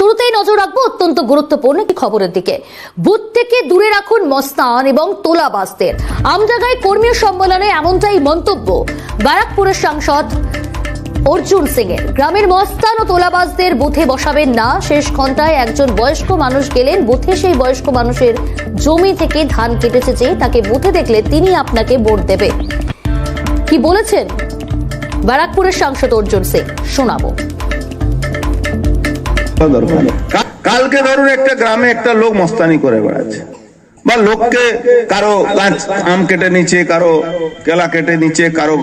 শুরুতেই নজর রাখব অত্যন্ত গুরুত্বপূর্ণ একটি খবরের দিকে। বুথ থেকে দূরে রাখুন মস্তান এবং তোলাবাসদের আমজাগায় কর্মী সম্মেলনে এমনটাই মন্তব্য ব্যারাকপুরের সাংসদ অর্জুন সিং এর গ্রামের মস্তান ও তোলাবাজদের বুথে বসাবেন না। শেষ ঘন্টায় একজন বয়স্ক মানুষ গেলেন। বুথে সেই বয়স্ক মানুষের জমি থেকে ধান কেটেছে যে তাকে বুথে দেখলে তিনি আপনাকে ভোট দেবে। কি বলেছেন? ব্যারাকপুরের সাংসদ অর্জুন সিং। শোনাবো। দরকার কালকে ধরুন একটা গ্রামে একটা লোক মস্তানি করে বেড়াচ্ছে। বা লোককে কারও গাছ আম কেটে নিচ্ছে, কারও কেলা কেটে নিচ্ছে, কারও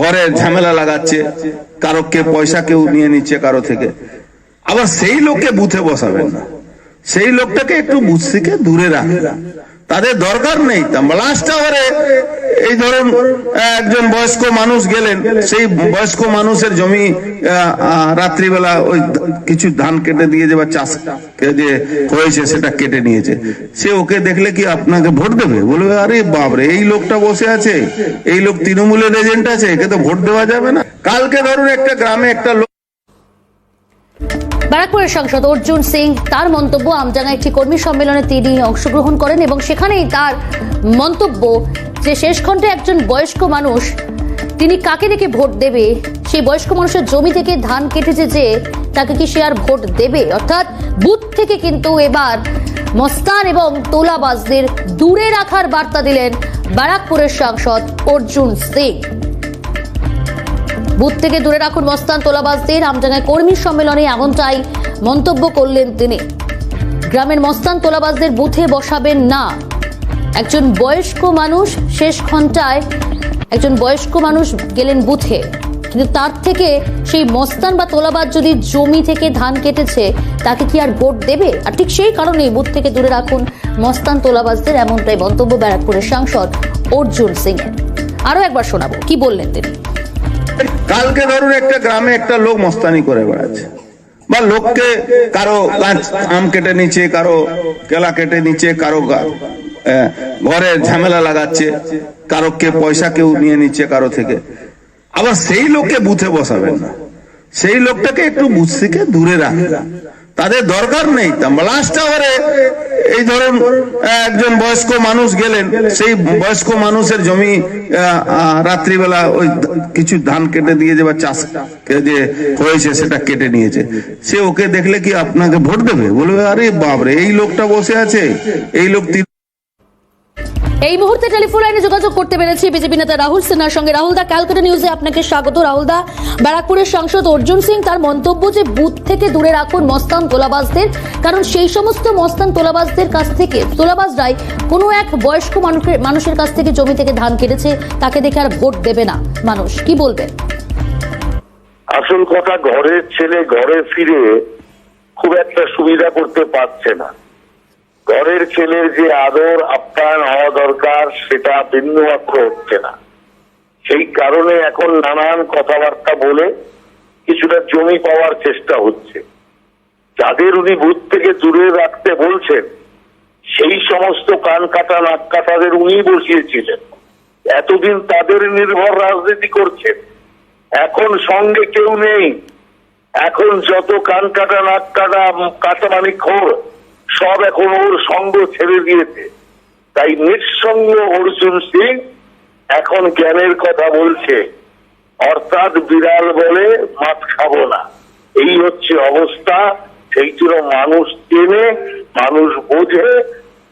ঘরে ঝামেলা লাগাচ্ছে কারও কে পয়সা কেউ নিয়ে নিচ্ছে কারও থেকে। আবার সেই লোককে বুথে বসাবেন না। সেই লোকটাকে একটু বুথ থেকে দূরে রাখবেন। তাদের দরকার নেই। লাস্ট আওয়ারে এই ধরুন, একজন বয়স্ক মানুষ গেলেন, সেই বয়স্ক মানুষের জমি রাত্রিবেলা ওই কিছু ধান কেটে দিয়ে যে বা চাষ যে হয়েছে, সেটা কেটে নিয়েছে। সে ওকে দেখলে কি আপনাকে ভোট দেবে? বলবে, আরে বাপরে, এই লোকটা বসে আছে। এই লোক তৃণমূলের এজেন্ট আছে, একে তো ভোট দেওয়া যাবে না। কালকে ধরুন একটা গ্রামে একটা লোক ব্যারাকপুরের সাংসদ অর্জুন সিং তার মন্তব্য আমজাঙ্গা একটি কর্মী সম্মেলনে তিনি অংশগ্রহণ করেন এবং সেখানেই তার মন্তব্য যে শেষ খণ্ডে একজন বয়স্ক মানুষ তিনি কাকে দেখে ভোট দেবে? সেই বয়স্ক মানুষের জমি থেকে ধান কেটেছে যে তাকে কি সে আর ভোট দেবে? অর্থাৎ বুথ থেকে কিন্তু এবার মস্তান এবং তোলাবাজদের দূরে রাখার বার্তা দিলেন ব্যারাকপুরের সাংসদ অর্জুন সিং। বুথ থেকে দূরে রাখুন মস্তান তোলাবাজদের। আমজাঙ্গায় কর্মী সম্মেলনে এমনটাই মন্তব্য করলেন তিনি। গ্রামের মস্তান তোলাবাজদের বুথে বসাবেন না। একজন বয়স্ক মানুষ শেষ ঘন্টায় একজন বয়স্ক মানুষ গেলেন বুথে। কিন্তু তার থেকে সেই মস্তান বা তোলাবাজ যদি জমি থেকে ধান কেটেছে, তাকে কি আর ভোট দেবে? আর ঠিক সেই কারণেই বুথ থেকে দূরে রাখুন মস্তান তোলাবাজদের, এমনটাই মন্তব্য ব্যারাকপুরের সাংসদ অর্জুন সিং আরও একবার শোনাবো, কি বললেন তিনি? কালকে ধরুন একটা গ্রামে একটা লোক মস্তানি করে বেড়াচ্ছে। বা লোককে কারও আম কেটে নিচ্ছে, কারও কেলা কেটে নিচ্ছে, কারও ঘরে ঝামেলা লাগাচ্ছে, কারও কে পয়সা কেউ নিয়ে নিচ্ছে কারও থেকে। আবার সেই লোককে বুথে বসাবেন না। সেই লোকটাকে একটু বুথ থেকে দূরে রাখবেন। তাদের দরকার নেই। লাস্ট আওয়ারে এই ধরুন, একজন বয়স্ক মানুষ গেলেন, সেই বয়স্ক মানুষের জমি রাত্রিবেলা ওই কিছু ধান কেটে দিয়েছে বা চাষ যে হয়েছে, সেটা কেটে নিয়েছে। সে ওকে দেখলে কি আপনাকে ভোট দেবে? বলবে, আরে বাবরে এই লোকটা বসে আছে, এই লোক এই মুহূর্তে টেলিফোন লাইনে যোগাযোগ করতে পেরেছি বিজেপি নেতা রাহুল সিনহার সঙ্গে। রাহুল দা, ক্যালকাটা নিউজে আপনাকে স্বাগত। রাহুল দা, ব্যারাকপুরের সাংসদ অর্জুন সিং তার মন্তব্য যে বুথ থেকে দূরে রাখুন মস্তান তোলাবাজদের, কারণ সেই সমস্ত মস্তান তোলাবাজদের কাছ থেকে তোলাবাজরাই কোনো এক বয়স্ক মানুষের মানুষের কাছ থেকে জমি থেকে ধান কেটেছে, তাকে দেখে আর ভোট দেবে না মানুষ। কি বলবেন? আসল কথা, ঘরের ছেলে ঘরে ফিরে খুব একটা সুবিধা করতে পারছে না। ঘরের ছেলের যে আদর আপ্যায়ন হওয়া দরকার, সেটা বিন্দুমাত্র হচ্ছে না। সেই কারণে এখন নানান কথাবার্তা বলে কিছুটা জমি পাওয়ার চেষ্টা হচ্ছে। যাদের উনি বুথ থেকে দূরে রাখতে বলছেন, সেই সমস্ত কান কাটা, নাক কাটাদের উনি বসিয়েছিলেন। এতদিন তাদের নির্ভর রাজনীতি করছেন। এখন সঙ্গে কেউ নেই। এখন যত কান কাটা, নাক কাটা কাটামানি খোর সব এখন ওর সঙ্গ ছেড়ে দিয়েছে। তাই নিঃসঙ্গ অর্জুন সিং এখন জ্ঞানের কথা বলছে। অর্থাৎ বিড়াল বলে মাছ খাব না। এই হচ্ছে অবস্থা। সেই জন্য মানুষ চেনে, মানুষ বোঝে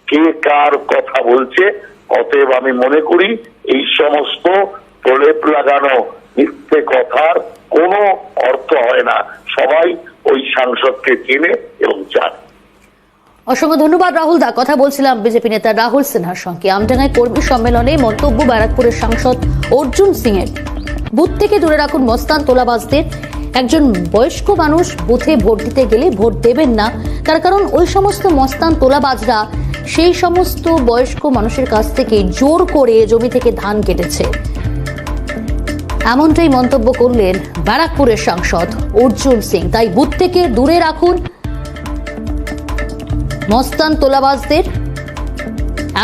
কে কার কথা বলছে। অতএব আমি মনে করি এই সমস্ত প্রলেপ লাগানো মিথ্যে কথার কোনো অর্থ হয় না। সবাই ওই সাংসদকে চেনে এবং জানে। অসংখ্য ধন্যবাদ, রাহুল দা। কথা বলছিলাম বিজেপি নেতা রাহুল সিনহার সঙ্গে। আমডাঙ্গায় কর্মী সম্মেলনে মন্তব্য ব্যারাকপুরের সাংসদ অর্জুন সিং এর বুথ থেকে দূরে রাখুন মস্তান তোলাবাজদের। একজন বয়স্ক মানুষ বুথে ভোট দিতে গেলে ভোট দেবেন না। তার কারণ ওই সমস্ত মস্তান তোলাবাজরা সেই সমস্ত বয়স্ক মানুষের কাছ থেকে জোর করে জমি থেকে ধান কেটেছে। এমনটাই মন্তব্য করলেন ব্যারাকপুরের সাংসদ অর্জুন সিং। তাই বুথ থেকে দূরে রাখুন মস্তান তোলাবাজদের।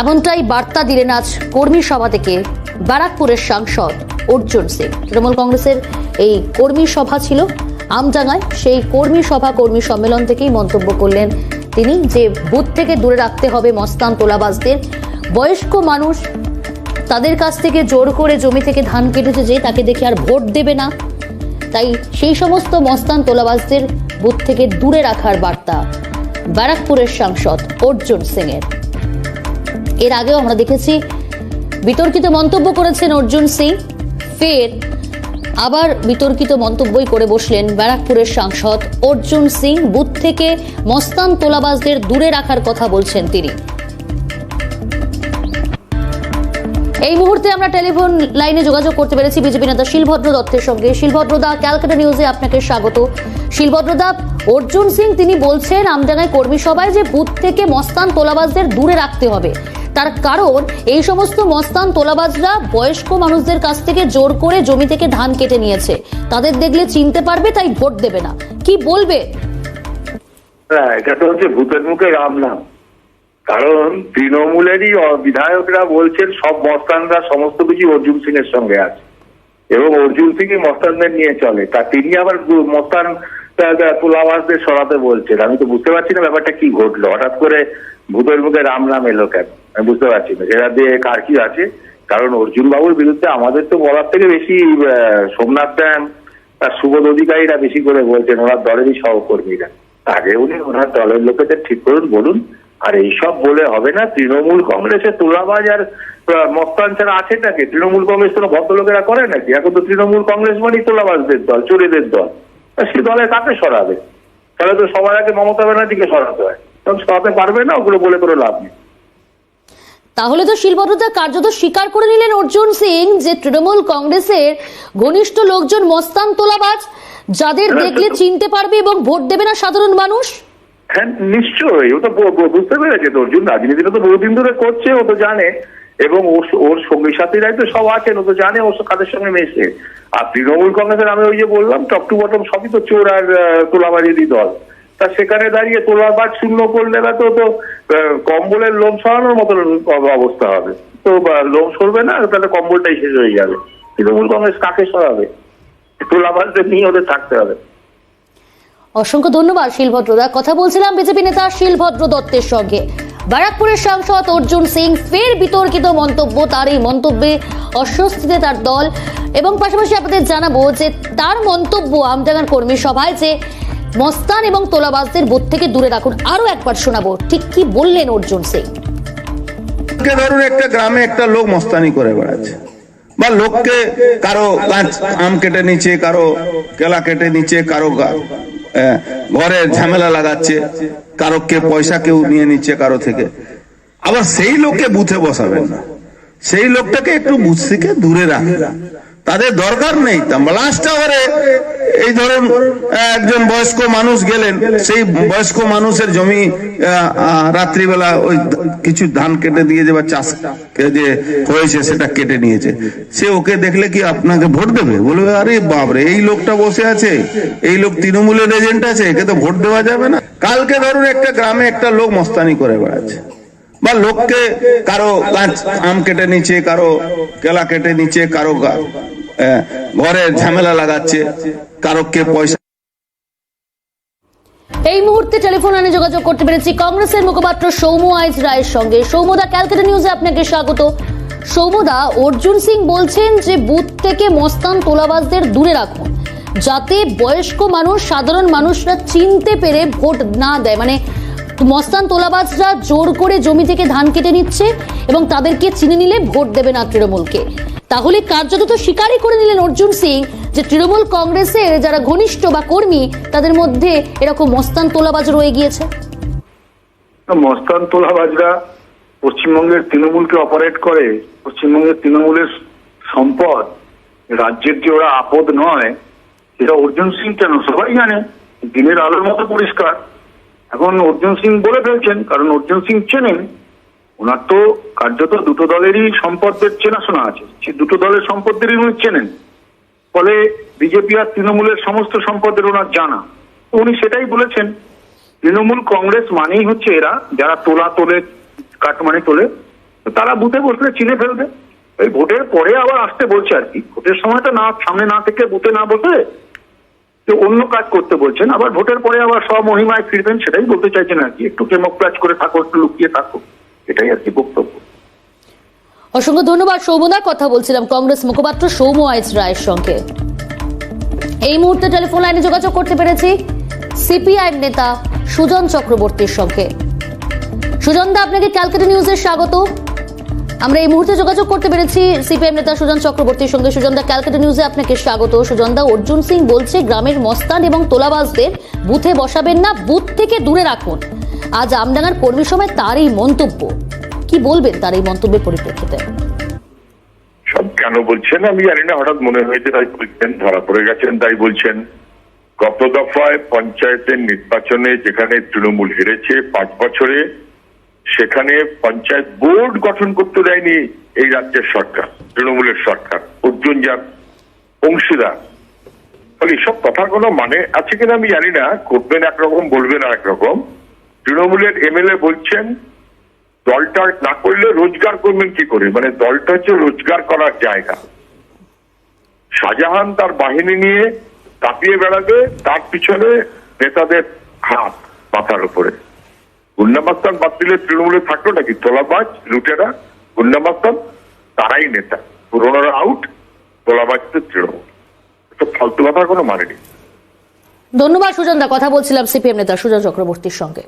এমনটাই বার্তা দিলেন আজ কর্মী সভা থেকে ব্যারাকপুরের সাংসদ অর্জুন সিং। তৃণমূল কংগ্রেসের এই কর্মী সভা ছিল আমডাঙ্গায়। সেই কর্মী সভা, কর্মী সম্মেলন থেকেই মন্তব্য করলেন তিনি যে বুথ থেকে দূরে রাখতে হবে মস্তান তোলাবাজদের। বয়স্ক মানুষ তাদের কাছ থেকে জোর করে জমি থেকে ধান কেটেছে যে তাকে দেখে আর ভোট দেবে না। তাই সেই সমস্ত মস্তান তোলাবাজদের বুথ থেকে দূরে রাখার বার্তা ব্যারাকপুরের সাংসদ অর্জুন সিং এর এর আগেও আমরা দেখেছি, বিতর্কিত মন্তব্য করেছেন অর্জুন সিং। ফের আবার বিতর্কিত মন্তব্যই করে বসলেন ব্যারাকপুরের সাংসদ অর্জুন সিং। বুথ থেকে মস্তান তোলাবাজদের দূরে রাখার কথা বলছেন তিনি। এই মুহূর্তে আমরা টেলিফোন লাইনে যোগাযোগ করতে পেরেছি বিজেপি নেতা শিলভদ্র দত্তের সঙ্গে। শিলভদ্রদা ক্যালকাটা নিউজে আপনাকে স্বাগত। শিলভদ্রদা অর্জুন সিং তিনি বলছেন আমডাঙ্গায় কর্মী সভায় যে বুথ থেকে মস্তান তোলাবাজদের দূরে রাখতে হবে। তার কারণ, এই সমস্ত মস্তান তোলাবাজরা বয়স্ক মানুষদের কাছ থেকে জোর করে জমি থেকে ধান কেটে নিয়েছে। তাদের দেখলে চিনতে পারবে, তাই ভোট দেবে না। কি বলবে? হ্যাঁ এটা তো হচ্ছে ভূতের মুখে রাম নাম। কারণ তৃণমূলেরই বিধায়করা বলছেন, সব মস্তানরা সমস্ত কিছু অর্জুন সিং এর সঙ্গে আছে। এবং অর্জুন সিংই মস্তানদের নিয়ে চলে। তা তিনি আবার মস্তান তা সরাতে বলছেন। আমি তো বুঝতে পারছি না ব্যাপারটা কি ঘটলো। হঠাৎ করে ভূতের মুখে রাম নাম এলো কেন? আমি বুঝতে পারছি না। সেটা দিয়ে কার কি আছে? কারণ অর্জুন বাবুর বিরুদ্ধে আমাদের তো বলার থেকে বেশি সোমনাথ দেন তার সুবোধ অধিকারীরা বেশি করে বলছেন, ওনার দলেরই সহকর্মীরা। আগে উনি ওনার দলের লোকেদের ঠিক করুন, বলুন। আর এইসব বলে হবে না, তৃণমূল কংগ্রেসের তোলাবাজ আর মস্তান আছে নাকি? তৃণমূল কংগ্রেস কোনো ভদ্রলোকেরা করে নাকি? এখন তো তৃণমূল কংগ্রেস মানেই তোলাবাজদের দল, চোরেদের দল। সে দলে কাকে সরাবে? তাহলে তো সবার আগে মমতা ব্যানার্জিকে সরাতে হয়। তখন সরাতে পারবে না ওগুলো বলে কোনো লাভ নেই। তাহলে তো শিলভদ্রতা কার্যত স্বীকার করে নিলেন অর্জুন সিং যে তৃণমূল কংগ্রেসের ঘনিষ্ঠ লোকজন মস্তান তোলাবাজ যাদের দেখলে চিনতে পারবে এবং ভোট দেবে না সাধারণ মানুষ? হ্যাঁ নিশ্চয়ই। ও তো বুঝতে পেরেছে তো অর্জুন। রাজনীতিটা তো বহুদিন ধরে করছে ও তো জানে। এবং ওর ওর সঙ্গী সাথীরাই তো সব আছেন ও তো জানে ও সব কাদের সঙ্গে মেশে। আর তৃণমূল কংগ্রেসের আমি ওই যে বললাম টপ টু বটম সবই তো চোর আর আহ, তোলাবাজিরই দল। তা সেখানে দাঁড়িয়ে তোলাবাজ শূন্য করলে বা তো তো কম্বলের লোম সরানোর মতো অবস্থা হবে। তো লোম সরবে না তাহলে কম্বলটাই শেষ হয়ে যাবে। তৃণমূল কংগ্রেস কাকে সরাবে? তোলাবাজদের নিয়ে ওদের থাকতে হবে। অসংখ্য ধন্যবাদ শিলভদ্রদা কথা বলছিলাম বিজেপি নেতা শিলভদ্র দত্তের সঙ্গে। ব্যারাকপুরের সাংসদ অর্জুন সিং ফের বিতর্কিত মন্তব্য তার এই মন্তব্যে অস্বস্তিতে তার দল। এবং পাশাপাশি আপনাদের জানাব যে তার মন্তব্য আমডাঙ্গার কর্মী সভায় যে মস্তান এবং তোলাবাজদের বুথ থেকে দূরে রাখুন আরও একবার শোনাবো। ঠিক কি বললেন অর্জুন সিং? ধরুন একটা গ্রামে একটা লোক মস্তানি করে বেড়াচ্ছে। বা লোককে কারও গাছ আম কেটে নিচ্ছে, কারও কেলা কেটে নিচ্ছে, কারও ঘরে ঝামেলা লাগাচ্ছে, কারও কে পয়সা কেউ নিয়ে নিচ্ছে কারও থেকে। আবার সেই লোককে বুথে বসাবেন না। সেই লোকটাকে একটু বুথ থেকে দূরে রাখবেন। তাদের দরকার নেই। এই ধরুন, একজন বয়স্ক মানুষ গেলেন, সেই বয়স্ক মানুষের জমি রাত্রিবেলা ওই কিছু ধান কেটে দিয়েছে বা চাষ যে হয়েছে সেটা কেটে নিয়েছে। সে ওকে দেখলে কি আপনাকে ভোট দেবে? বলবে, আরে বাপরে, এই লোকটা বসে আছে, এই লোক তৃণমূলের এজেন্ট আছে, একে তো ভোট দেওয়া যাবে না। কালকে ধরুন একটা গ্রামে একটা লোক মস্তানি করে বেড়াচ্ছে। বা লোককে কারও আম কেটে নিচ্ছে, কারও কেলা কেটে নিচ্ছে, কারও ঘরে ঝামেলা লাগাচ্ছে কারও কে পয়সা এই মুহূর্তে টেলিফোন লাইনে যোগাযোগ করতে পেরেছি কংগ্রেসের মুখপাত্র সৌম্য আইজ রায়ের সঙ্গে। সৌম্যদা, ক্যালকাটা নিউজে আপনাকে স্বাগত। সৌমদা অর্জুন সিং বলছেন যে বুথ থেকে মস্তান তোলাবাজদের দূরে রাখুন, যাতে বয়স্ক মানুষ, সাধারণ মানুষরা চিনতে পেরে ভোট না দেয়। মানে মস্তান তোলাবাজরা জোর করে জমি থেকে ধান কেটে নিচ্ছে এবং তাদেরকে চিনে নিলে ভোট দেবে না তৃণমূলকে। তাহলে কার্যত স্বীকারই করে নিলেন অর্জুন সিং যে তৃণমূল কংগ্রেসের যারা ঘনিষ্ঠ বা কর্মী, তাদের মধ্যে এরকম মস্তান তোলাবাজ রয়ে গিয়েছে। মস্তান তোলাবাজরা পশ্চিমবঙ্গের তৃণমূলকে অপারেট করে, পশ্চিমবঙ্গের তৃণমূলের সম্পদ, রাজ্যের যে ওরা আপদ নয়, সেটা অর্জুন সিং কেন? সবাই জানে, দিনের আলোর মতো পরিষ্কার। এখন অর্জুন সিং বলে ফেলছেন, কারণ অর্জুন সিং চেনেন ওনার তো কার্যত দুটো দলেরই সম্পদের চেনাশোনা আছে। সে দুটো দলের সম্পদেরই উনি চেনেন। ফলে বিজেপি আর তৃণমূলের সমস্ত সম্পদের ওনার জানা। তো উনি সেটাই বলেছেন। তৃণমূল কংগ্রেস মানেই হচ্ছে এরা, যারা তোলা তোলে কাটমানি তোলে, তো তারা বুথে বসলে চিনে ফেলবে। এই ভোটের পরে আবার আসতে বলছে আর কি। ভোটের সময়টা না, সামনে না থেকে বুথে না বসে যে অন্য কাজ করতে বলছেন। আবার ভোটের পরে আবার সব মহিমায় ফিরবেন সেটাই বলতে চাইছেন আর কি। একটু কেমোপ্লাজ করে থাকো, একটু লুকিয়ে থাকো। এটাই আর কি বক্তব্য। অসংখ্য ধন্যবাদ সৌমদা কথা বলছিলাম কংগ্রেস মুখপাত্র সৌম আইচ রায়ের সঙ্গে। এই মুহূর্তে টেলিফোন লাইনে যোগাযোগ করতে পেরেছি সিপিআইএম নেতা সুজন চক্রবর্তীর সঙ্গে। সুজন দা আপনাকে ক্যালকাটা নিউজের স্বাগত। আমরা এই মুহূর্তে যোগাযোগ করতে পেরেছি সিপিএম নেতা সুজন চক্রবর্তীর সঙ্গে। সুজন দা ক্যালকাটা নিউজে আপনাকে স্বাগত। সুজন দা অর্জুন সিং বলছে, গ্রামের মস্তান এবং তোলাবাজদের বুথে বসাবেন না, বুথ থেকে দূরে রাখুন। আজ আমডাঙ্গার কর্মী সময় তার এই মন্তব্য। কি বলবেন তার এই মন্তব্যের পরিপ্রেক্ষিতে? সব কেন বলছেন? আমি জানি না, হঠাৎ মনে হয়েছে তাই বলছেন, ধরা পড়ে গেছেন তাই বলছেন। গত দফায় পঞ্চায়েতের নির্বাচনে যেখানে তৃণমূল হেরেছে পাঁচ বছরে, সেখানে পঞ্চায়েত বোর্ড গঠন করতে দেয়নি এই রাজ্যের সরকার, তৃণমূলের সরকার। অর্জুন যার অংশীদার, ফলে এসব কথার কোনো মানে আছে কিনা আমি জানি না, করবেন একরকম, বলবেন আর একরকম তৃণমূলের এমএলএ বলছেন, দলটা না করলে রোজগার করবেন কি করে? মানে দলটা হচ্ছে রোজগার করার জায়গা। শাহজাহান তার বাহিনী নিয়ে কাঁপিয়ে বেড়াবে, তার পিছনে নেতাদের হাত মাথার উপরে। গুন্ডামাস্তান বাদ দিলে তৃণমূলে থাকল নাকি? তোলাবাজ, লুটেরা গুন্ডামাস্তান তারাই নেতা। পুরোনোরা আউট তোলাবাজ তো তৃণমূল। তো ফালতু কথার কোনো মানে নেই। ধন্যবাদ সুজন দা কথা বলছিলাম সিপিএম নেতা সুজন চক্রবর্তীর সঙ্গে।